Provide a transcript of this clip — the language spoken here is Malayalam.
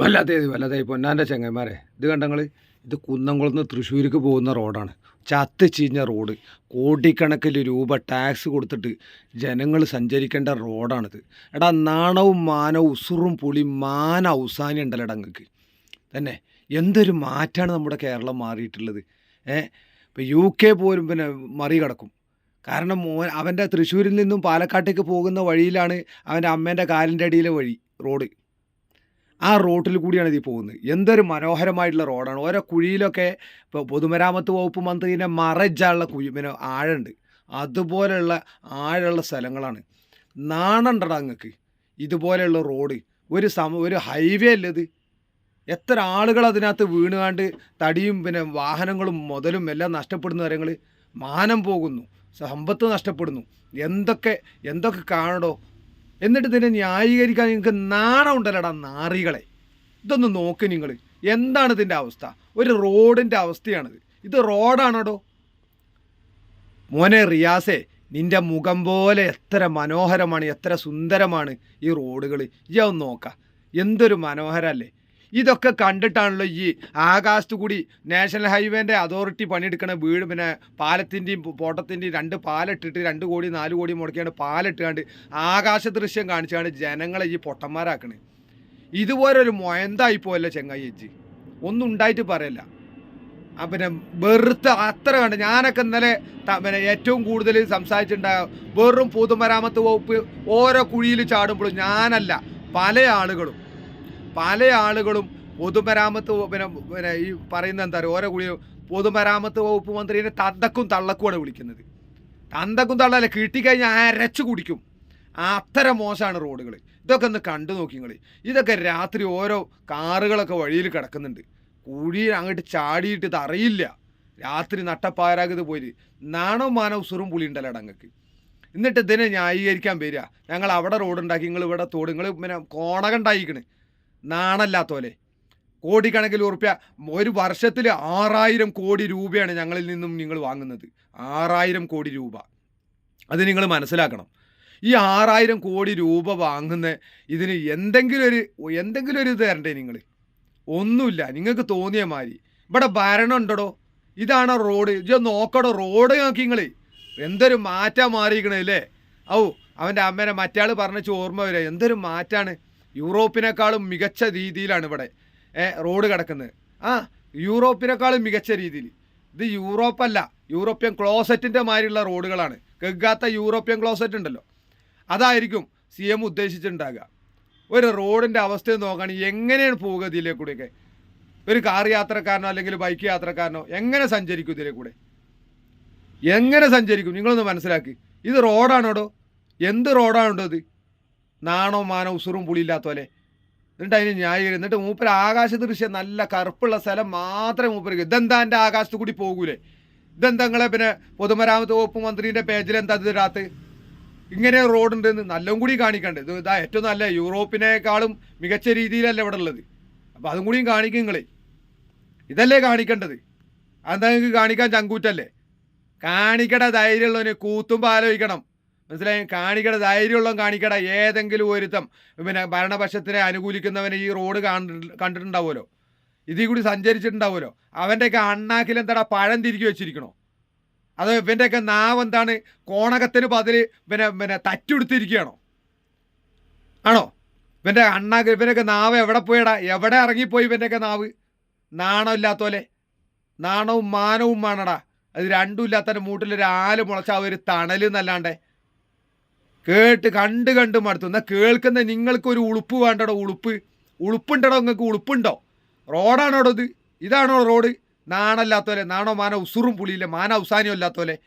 വല്ലാതെ വല്ലാതെ പൊന്നാന്റെ ചെങ്ങന്മാരെ. ഇത് കണ്ടങ്ങൾ ഇത് കുന്നംകുളത്ത് നിന്ന് തൃശ്ശൂർക്ക് പോകുന്ന റോഡാണ്. ചത്ത് ചീഞ്ഞ റോഡ്. കോടിക്കണക്കിന് രൂപ ടാക്സ് കൊടുത്തിട്ട് ജനങ്ങൾ സഞ്ചരിക്കേണ്ട റോഡാണിത്. എടാ നാണവും മാനവും ഉസുറും പുളി മാന അവസാനം ഉണ്ടല്ലോ ഇടങ്ങൾക്ക് തന്നെ എന്തൊരു മാറ്റാണ് നമ്മുടെ കേരളം മാറിയിട്ടുള്ളത്. ഏ? ഇപ്പോൾ യു കെ പോലും പിന്നെ മറികടക്കും കാരണം മോൻ അവന്റെ തൃശ്ശൂരിൽ നിന്നും പാലക്കാട്ടേക്ക് പോകുന്ന വഴിയിലാണ് അവന്റെ അമ്മേന്റെ കാലിന്റെ അടിയിലെ വഴി റോഡ്. ആ റോട്ടിൽ കൂടിയാണ് ഇത് പോകുന്നത്. എന്തൊരു മനോഹരമായിട്ടുള്ള റോഡാണ്. ഓരോ കുഴിയിലൊക്കെ ഇപ്പോൾ പൊതുമരാമത്ത് വകുപ്പ് മന്ത്രിന്റെ മറച്ചാനുള്ള കുഴി പിന്നെ ആഴമുണ്ട് അതുപോലെയുള്ള ആഴമുള്ള സ്ഥലങ്ങളാണ്. നാണണ്ടടാ നിങ്ങൾക്ക് ഇതുപോലെയുള്ള റോഡ്. ഒരു സമ ഒരു ഹൈവേ അല്ലത് എത്ര ആളുകൾ അതിനകത്ത് വീണുകാണ്ട് തടിയും പിന്നെ വാഹനങ്ങളും മുതലും എല്ലാം നഷ്ടപ്പെടുന്ന കാര്യങ്ങൾ മാനം പോകുന്നു. സമ്പത്ത് നഷ്ടപ്പെടുന്നു. എന്തൊക്കെ എന്തൊക്കെ കാണടോ എന്നിട്ട് ഇതിനെ ന്യായീകരിക്കാൻ നിങ്ങൾക്ക് നാണം ഉണ്ടല്ലടാ നാറികളെ. ഇതൊന്ന് നോക്ക് നിങ്ങൾ എന്താണ് ഇതിന്റെ അവസ്ഥ? ഒരു റോഡിന്റെ അവസ്ഥയാണിത്. ഇത് റോഡാണോടോ? മോനെ റിയാസേ നിന്റെ മുഖം പോലെ എത്ര മനോഹരമാണ് എത്ര സുന്ദരമാണ് ഈ റോഡുകൾ ഇയാ ഒന്ന് നോക്കാം. എന്തൊരു മനോഹരമല്ലേ ഇതൊക്കെ കണ്ടിട്ടാണല്ലോ ഈ ആകാശത്ത് കൂടി നാഷണൽ ഹൈവേന്റെ അതോറിറ്റി പണിയെടുക്കണ വീട്. പിന്നെ പാലത്തിന്റെയും പോട്ടത്തിന്റെയും രണ്ട് പാലിട്ടിട്ട് രണ്ട് കോടി നാല് കോടി മുടക്കിയാണ് പാലിട്ടുകൊണ്ട് ആകാശ ദൃശ്യം കാണിച്ചാണ് ജനങ്ങളെ ഈ പൊട്ടന്മാരാക്കണേ. ഇതുപോലെ ഒരു മൊയന്തായി പോയല്ലോ ചെങ്ങായി ചേച്ചി. ഒന്നും ഉണ്ടായിട്ട് പറയല്ല. പിന്നെ വെറുത്ത അത്ര കണ്ട് ഞാനൊക്കെ ഇന്നലെ പിന്നെ ഏറ്റവും കൂടുതൽ സംസാരിച്ചിട്ടുണ്ടായ വെറും പൊതുമരാമത്ത് വകുപ്പ് ഓരോ കുഴിയിൽ ചാടുമ്പോഴും ഞാനല്ല പല ആളുകളും പല ആളുകളും പൊതുമരാമത്ത് പിന്നെ പിന്നെ ഈ പറയുന്ന എന്താ പറയുക ഓരോ കുഴി പൊതുമരാമത്ത് വകുപ്പ് മന്ത്രിനെ തന്തക്കും തള്ളക്കുമാണ് വിളിക്കുന്നത്. തന്തക്കും തള്ളല്ല കിട്ടിക്കഴിഞ്ഞാൽ അരച്ചു കുടിക്കും. അത്തരം മോശമാണ് റോഡുകൾ ഇതൊക്കെ ഒന്ന് കണ്ടു നോക്കി നിങ്ങൾ ഇതൊക്കെ രാത്രി ഓരോ കാറുകളൊക്കെ വഴിയിൽ കിടക്കുന്നുണ്ട്. കുഴി അങ്ങോട്ട് ചാടിയിട്ട് ഇത് അറിയില്ല. രാത്രി നട്ടപ്പാരാഗത് പോയി നാണോ മാനോ സുറും പുളി ഉണ്ടല്ലോ അങ്ങക്ക്. എന്നിട്ട് ഇതിനെ ന്യായീകരിക്കാൻ വരിക. ഞങ്ങൾ അവിടെ റോഡ് ഉണ്ടാക്കി നിങ്ങൾ ഇവിടെ തോട് നിങ്ങൾ പിന്നെ കോണകണ്ടായിക്കണ് നാണല്ലാത്തോലെ. കോടിക്കണക്കിന് ഉറുപ്പ്യ. ഒരു വർഷത്തിൽ ആറായിരം കോടി രൂപയാണ് ഞങ്ങളിൽ നിന്നും നിങ്ങൾ വാങ്ങുന്നത്. ആറായിരം കോടി രൂപ. അത് നിങ്ങൾ മനസ്സിലാക്കണം. ഈ ആറായിരം കോടി രൂപ വാങ്ങുന്ന ഇതിന് എന്തെങ്കിലും ഒരു എന്തെങ്കിലും ഒരു ഇത് തരണ്ടേ നിങ്ങൾ ഒന്നുമില്ല. നിങ്ങൾക്ക് തോന്നിയ മാതിരി. ഇവിടെ ഭരണം ഉണ്ടോ ഇതാണ് റോഡ്. ഇത് നോക്കടോ. റോഡ് നോക്കി നിങ്ങൾ എന്തൊരു മാറ്റാ മാറിയിരിക്കണല്ലേ ഔ അവന്റെ അമ്മേനെ മറ്റാൾ പറഞ്ഞ ഓർമ്മ വരിക എന്തൊരു മാറ്റാണ്? യൂറോപ്പിനേക്കാളും മികച്ച രീതിയിലാണ് ഇവിടെ റോഡ് കിടക്കുന്നത്. ആ യൂറോപ്പിനേക്കാളും മികച്ച രീതിയിൽ. ഇത് യൂറോപ്പല്ല യൂറോപ്യൻ ക്ലോസറ്റിന്റെ മാതിരിയുള്ള റോഡുകളാണ്. കെഗാത്ത യൂറോപ്യൻ ക്ലോസറ്റ് ഉണ്ടല്ലോ. അതായിരിക്കും സി എം ഉദ്ദേശിച്ചിട്ടുണ്ടാകുക. ഒരു റോഡിന്റെ അവസ്ഥ നോക്കുകയാണെങ്കിൽ എങ്ങനെയാണ് പോവുക ഇതിലേ കൂടെയൊക്കെ? ഒരു കാർ യാത്രക്കാരനോ അല്ലെങ്കിൽ ബൈക്ക് യാത്രക്കാരനോ എങ്ങനെ സഞ്ചരിക്കും ഇതിലേ കൂടെ? എങ്ങനെ സഞ്ചരിക്കും? നിങ്ങളൊന്ന് മനസ്സിലാക്കി. ഇത് റോഡാണോടോ? എന്ത് റോഡാണോ ഇത്? നാണോ മാനോ ഉസുറും പുളിയില്ലാത്ത പോലെ എന്നിട്ട് അതിന് ന്യായീകരണം എന്നിട്ട് മൂപ്പര് ആകാശ ദൃശ്യം നല്ല കറുപ്പുള്ള സ്ഥലം മാത്രമേ മൂപ്പര് ഇതെന്താ എന്റെ ആകാശത്ത് കൂടി പോകൂലേ? ഇതെന്താ നിങ്ങളെ പിന്നെ പൊതുമരാമത്ത് വകുപ്പ് മന്ത്രിന്റെ പേജിൽ എന്താ ഇത് രാത്ത് ഇങ്ങനെ റോഡുണ്ടെന്ന് നല്ലതും കൂടി കാണിക്കണ്ടേ. ഇത് ഇതാ ഏറ്റവും നല്ല യൂറോപ്പിനേക്കാളും മികച്ച രീതിയിലല്ല ഇവിടെ ഉള്ളത്. അപ്പോൾ അതും കൂടിയും കാണിക്കും നിങ്ങളെ. ഇതല്ലേ കാണിക്കേണ്ടത്. അതെന്താ നിങ്ങൾക്ക് കാണിക്കാൻ ചങ്കൂറ്റല്ലേ? കാണിക്കട ധൈര്യമുള്ളവന് കൂത്തുമ്പോൾ ആലോചിക്കണം മനസ്സിലായി? കാണിക്കട ധൈര്യമുള്ളവൻ കാണിക്കട. ഏതെങ്കിലും ഒരുത്തം. പിന്നെ ഭരണപക്ഷത്തിനെ അനുകൂലിക്കുന്നവനെ ഈ റോഡ് കണ്ടിട്ട് കണ്ടിട്ടുണ്ടാവുമല്ലോ. ഇതിൽ കൂടി സഞ്ചരിച്ചിട്ടുണ്ടാവുമല്ലോ. അവന്റെയൊക്കെ അണ്ണാക്കിൽ എന്താടാ പഴം തിരികെ വെച്ചിരിക്കണോ? അത് ഇവന്റെയൊക്കെ നാവ് എന്താണ് കോണകത്തിന് പതിൽ പിന്നെ പിന്നെ തച്ചുടുത്തിരിക്കുകയാണോ ആണോ? ഇവന്റെ അണ്ണാക്ക് ഇവന്റെയൊക്കെ നാവ് എവിടെ പോയടാ? എവിടെ ഇറങ്ങിപ്പോയി ഇവന്റെയൊക്കെ നാവ്? നാണം ഇല്ലാത്തോലെ? നാണവും മാനവും വേണടാ. അത് രണ്ടും ഇല്ലാത്തതിന്റെ മൂട്ടിലൊരു ആൽ മുളച്ച ആ ഒരു തണൽ എന്നല്ലാണ്ടേ കേട്ട് കണ്ട് കണ്ട് മടുത്തു. എന്നാൽ കേൾക്കുന്ന നിങ്ങൾക്ക് ഒരു ഉളുപ്പ് വേണ്ടടോ ഉളുപ്പ്. ഉളുപ്പുണ്ടടോ നിങ്ങൾക്ക് ഉളുപ്പുണ്ടോ? റോഡാണോടോ ഇത്? ഇതാണോ റോഡ്? നാണല്ലാത്തോലെ നാണോ മാനോ ഉസുറും പുളിയില്ല? മാന ഉസാനിയോ ഇല്ലാത്തോലെ